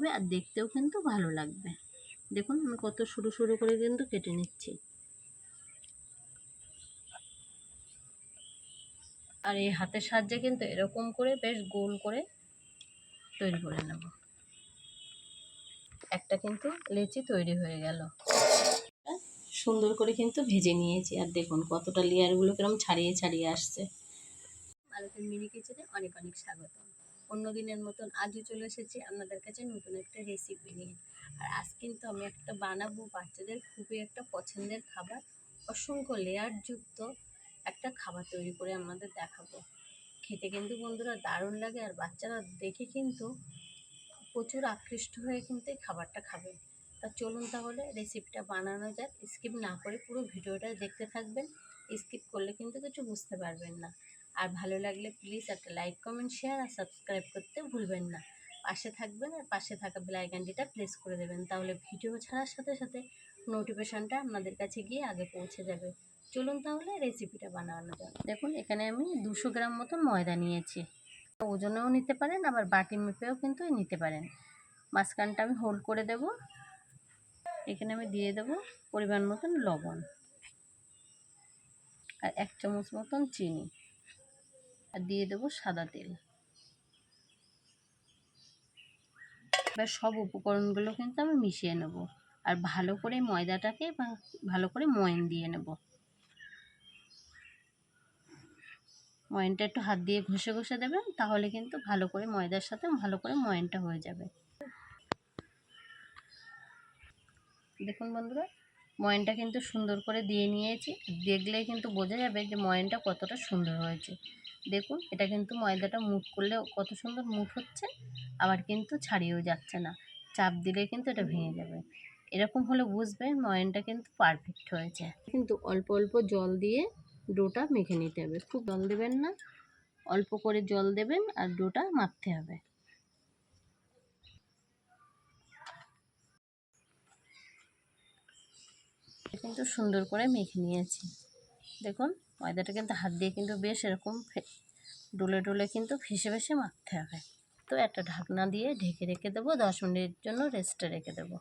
হবে আর দেখতেও কিন্তু ভালো লাগবে। দেখুন আমি কত সরু সরু করে কিন্তু কেটে নিচ্ছি। আর এই হাতের সাহায্যে কিন্তু এরকম করে বেশ গোল করে তৈরি করে নেব। একটা কিন্তু লেচি তৈরি হয়ে গেল। সুন্দর করে কিন্তু ভেজে নিয়েছি আর দেখুন কতটা লেয়ারগুলো কিরম ছাড়িয়ে ছাড়িয়ে আসছে। ভারতের মিনি কিচেনে অনেক অনেক স্বাগত অন্য দিনের মতন আজও চলে এসেছি আপনাদের কাছে নতুন একটা রেসিপি নিয়ে। আর আজ কিন্তু আমি একটা বানাবো বাচ্চাদের খুবই একটা পছন্দের খাবার, অসংখ্য লেয়ারযুক্ত একটা খাবার তৈরি করে আমাদের দেখাবো। খেতে কিন্তু বন্ধুরা দারুণ লাগে আর বাচ্চারা দেখে কিন্তু প্রচুর আকৃষ্ট হয়ে কিন্তু এই খাবারটা খাবে। তা চলুন তাহলে রেসিপিটা বানানো যাক। স্কিপ না করে পুরো ভিডিওটা দেখতে থাকবেন। স্কিপ করলে কিন্তু কিছু বুঝতে পারবেন না। আর ভালো লাগলে প্লিজ একটা লাইক কমেন্ট শেয়ার আর সাবস্ক্রাইব করতে ভুলবেন না। পাশে থাকবেন আর পাশে থাকা বেলাইকানটিটা প্রেস করে দেবেন, তাহলে ভিডিও ছাড়ার সাথে সাথে নোটিফিকেশানটা আপনাদের কাছে গিয়ে আগে পৌঁছে যাবে। চলুন তাহলে রেসিপিটা বানানো যাক। দেখুন, এখানে আমি দুশো গ্রাম মতন ময়দা নিয়েছি। ওজনেও নিতে পারেন, আবার বাটি মেপেও কিন্তু নিতে পারেন। মাঝখানটা আমি হোল্ড করে দেব। এখানে আমি দিয়ে দেব পরিমাণ মতন লবণ আর এক চামচ মতন চিনি। আর দিয়ে দেবো সাদা তেল। এবার সব উপকরণগুলো কিন্তু আমি মিশিয়ে নেব। আর ভালো করে ময়দাটাকে ভালো করে ময়ন দিয়ে নেব। ময়নটা একটু হাত দিয়ে ঘষে ঘষে দেবেন, তাহলে কিন্তু ভালো করে ময়দার সাথে ভালো করে ময়নটা হয়ে যাবে। দেখুন বন্ধুরা ময়নটা কিন্তু সুন্দর করে দিয়ে নিয়েছি। দেখলে কিন্তু বোঝা যাবে যে ময়নটা কতটা সুন্দর হয়েছে। দেখুন, এটা কিন্তু ময়দাটা মুখ করলে কত সুন্দর মুখ হচ্ছে, আবার কিন্তু ছাড়িয়েও যাচ্ছে না। চাপ দিলে কিন্তু এটা ভেঙে যাবে। এরকম হলে বুঝবেন ময়নটা কিন্তু পারফেক্ট হয়েছে। কিন্তু অল্প অল্প জল দিয়ে ডোটা মেখে নিতে হবে। খুব জল দেবেন না, অল্প করে জল দেবেন আর ডোটা মাখতে হবে। কিন্তু সুন্দর করে মেখে নিয়েছি। দেখুন, ময়দাটা কিন্তু হাত দিয়ে কিন্তু বেশ এরকম ডুলে ডুলে কিন্তু ফেসে ফেসে মাখতে হবে। তো একটা ঢাকনা দিয়ে ঢেকে রেখে দেবো, দশ মিনিটের জন্য রেস্টে রেখে দেবো।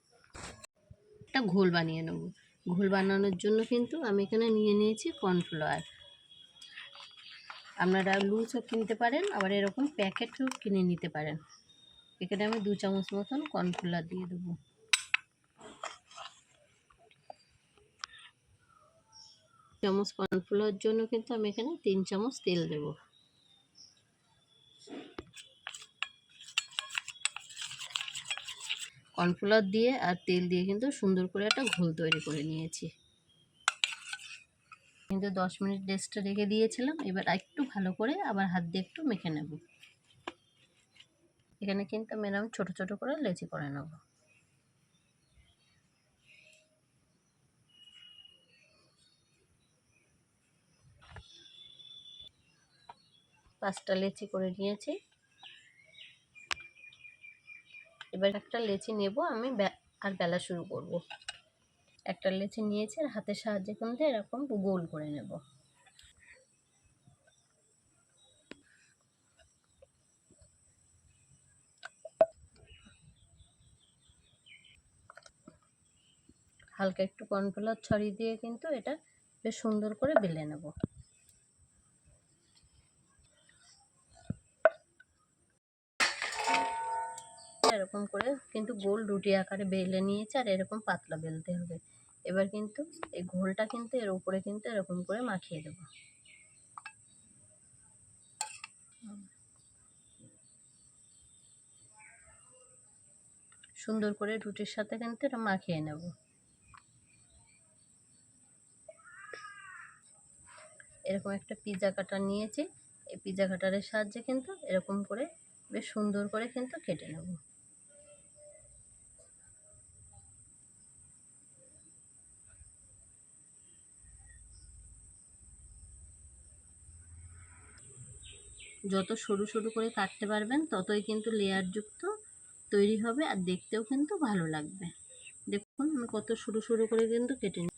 একটা ঘোল বানিয়ে নেব। ঘোল বানানোর জন্য কিন্তু আমি এখানে নিয়ে নিয়েছি কর্নফ্লাওয়ার। আপনারা লুচও কিনতে পারেন, আবার এরকম প্যাকেটও কিনে নিতে পারেন। এখানে আমি দু চামচ মতন কর্নফ্লাওয়ার দিয়ে দেবো। চামচ কর্নফ্লাওয়ার জন্য কিন্তু আমি এখানে তিন চামচ তেল দেব। কর্নফ্লাওয়ার দিয়ে আর তেল দিয়ে কিন্তু সুন্দর করে একটা ঘোল তৈরি করে নিয়েছি। কিন্তু দশ মিনিট রেস্টে রেখে দিয়েছিলাম, এবার একটু ভালো করে আবার হাত দিয়ে একটু মেখে নেব। এখানে কিন্তু আমি এরকম ছোটো ছোটো করে লেচি করে নেব। পাঁচটা লেচি করে নিয়েছি। এবার একটা লেচি নেব আমি আর বেলা শুরু করব। একটা লেচি নিয়েছি আর হাতের সাহায্যে কিন্তু এরকম গোল করে নেব। হালকা একটু কর্নফ্লাওয়ার ছড়িয়ে দিয়ে কিন্তু এটা বেশ সুন্দর করে বেলে নেব। এরকম করে কিন্তু গোল রুটি আকারে বেলে নিয়েছে আর এরকম পাতলা বেলতে হবে। এবার কিন্তু এই ঘোলটা কিন্তু এর উপরে কিন্তু এরকম করে মাখিয়ে দেব। সুন্দর করে রুটির সাথে কিন্তু এটা মাখিয়ে নেব। এরকম একটা পিজা কাটার নিয়েছি, এই পিজা কাটারের সাহায্যে কিন্তু এরকম করে বেশ সুন্দর করে কিন্তু কেটে নেব। যত সরু সরু করে কাটতে পারবেন, ততই কিন্তু লেয়ারযুক্ত তৈরি হবে আর দেখতেও কিন্তু ভালো লাগবে। দেখুন, আমি কত সরু সরু করে কিন্তু কেটে নিই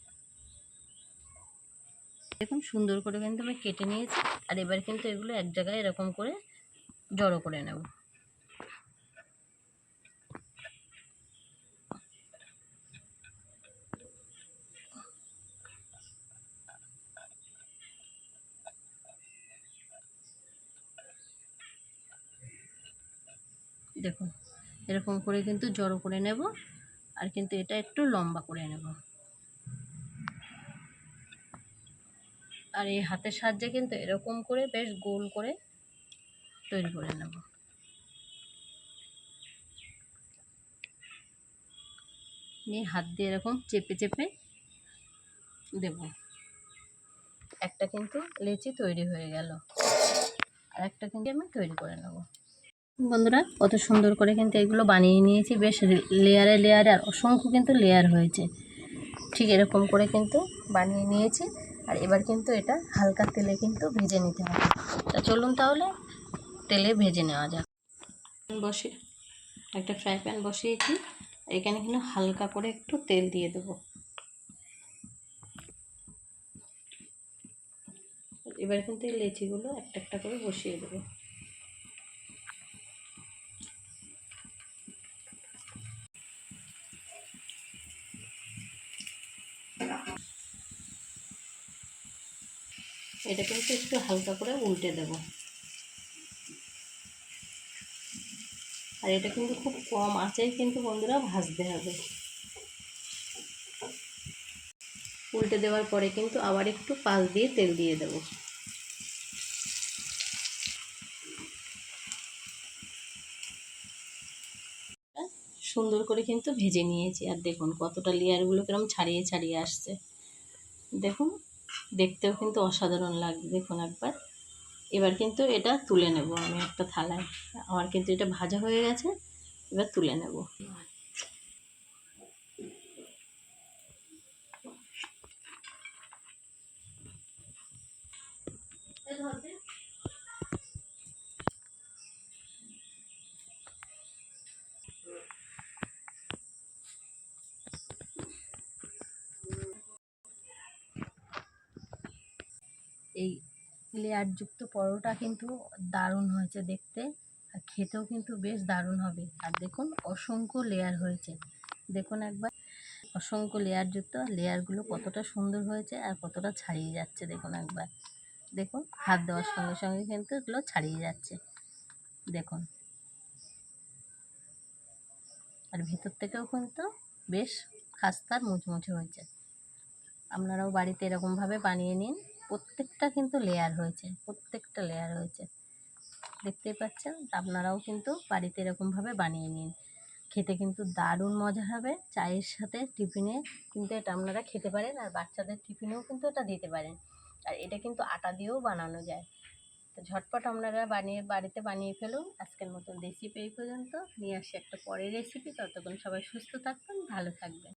দেখুন, সুন্দর করে কিন্তু আমি কেটে নিয়েছি। আর এবার কিন্তু এগুলো এক জায়গায় এরকম করে জড়ো করে নেব। দেখুন, এরকম করে কিন্তু জড়ো করে নেব আর কিন্তু এটা একটু লম্বা করে নেব। আর এই হাতের সাহায্যে কিন্তু এরকম করে বেশ গোল করে তৈরি করে নেব। নিয়ে হাত দিয়ে এরকম চেপে চেপে দেব। একটা কিন্তু লেচি তৈরি হয়ে গেল। আর একটা কিন্তু আমি তৈরি করে নেব। বন্ধুরা, কত সুন্দর করে কিন্তু এগুলো বানিয়ে নিয়েছি। বেশ লেয়ারে লেয়ারে আর অসংখ্য কিন্তু লেয়ার হয়েছে। ঠিক এরকম করে কিন্তু বানিয়ে নিয়েছি। আর এবার কিন্তু এটা হালকা তেলে কিন্তু ভেজে নিতে হবে। তা চলুন তাহলে তেলে ভেজে নেওয়া যাক। বসে, একটা ফ্রাই প্যান বসিয়েছি। এখানে কিন্তু হালকা করে একটু তেল দিয়ে দেবো। এবার কিন্তু এই লেচিগুলো একটা একটা করে বসিয়ে দেবো। এটা কিন্তু একটু হালকা করে উল্টে দেব। আর এটা কিন্তু খুব কম আঁচেই কিন্তু বন্ধুরা ভাজতে হবে। উল্টে দেওয়ার পরে কিন্তু আবার একটু পাল দিয়ে তেল দিয়ে দেব। সুন্দর করে কিন্তু ভেজে নিয়েছি। আর দেখুন কতটা লেয়ারগুলো কিরম ছাড়িয়ে ছাড়িয়ে আসছে। দেখুন, দেখতেও কিন্তু অসাধারণ লাগবে দেখুন একবার। এবার কিন্তু এটা তুলে নেব আমি একটা থালায়। আমার কিন্তু এটা ভাজা হয়ে গেছে, এবার তুলে নেব। এই লেয়ারযুক্ত পরোটা কিন্তু দারুণ হয়েছে দেখতে। আর খেতেও কিন্তু বেশ দারুণ হবে। আর দেখুন, অসংখ্য লেয়ার হয়েছে। দেখুন একবার, অসংখ্য লেয়ারযুক্ত লেয়ারগুলো কতটা সুন্দর হয়েছে আর কতটা ছাড়িয়ে যাচ্ছে। দেখুন একবার। দেখুন, হাত দেওয়ার সঙ্গে সঙ্গে কিন্তু এগুলো ছাড়িয়ে যাচ্ছে। দেখুন। আর ভিতর থেকেও কিন্তু বেশ খাস্তার মুচমুচে হয়েছে। আপনারাও বাড়িতে এরকমভাবে বানিয়ে নিন। প্রত্যেকটা কিন্তু লেয়ার হয়েছে, প্রত্যেকটা লেয়ার হয়েছে। দেখতেই পাচ্ছেন? আপনারাও কিন্তু বাড়িতে এরকমভাবে বানিয়ে নিন। খেতে কিন্তু দারুণ মজা হবে। চায়ের সাথে টিফিনে কিন্তু এটা আপনারা খেতে পারেন আর বাচ্চাদের টিফিনেও কিন্তু এটা দিতে পারেন। আর এটা কিন্তু আটা দিয়েও বানানো যায়। তো ঝটপট আপনারা বানিয়ে, বাড়িতে বানিয়ে ফেলুন। আজকের মতন রেসিপি এই পর্যন্ত। নিয়ে আসি একটা পরের রেসিপি ততক্ষণ সবাই সুস্থ থাকবেন, ভালো থাকবেন।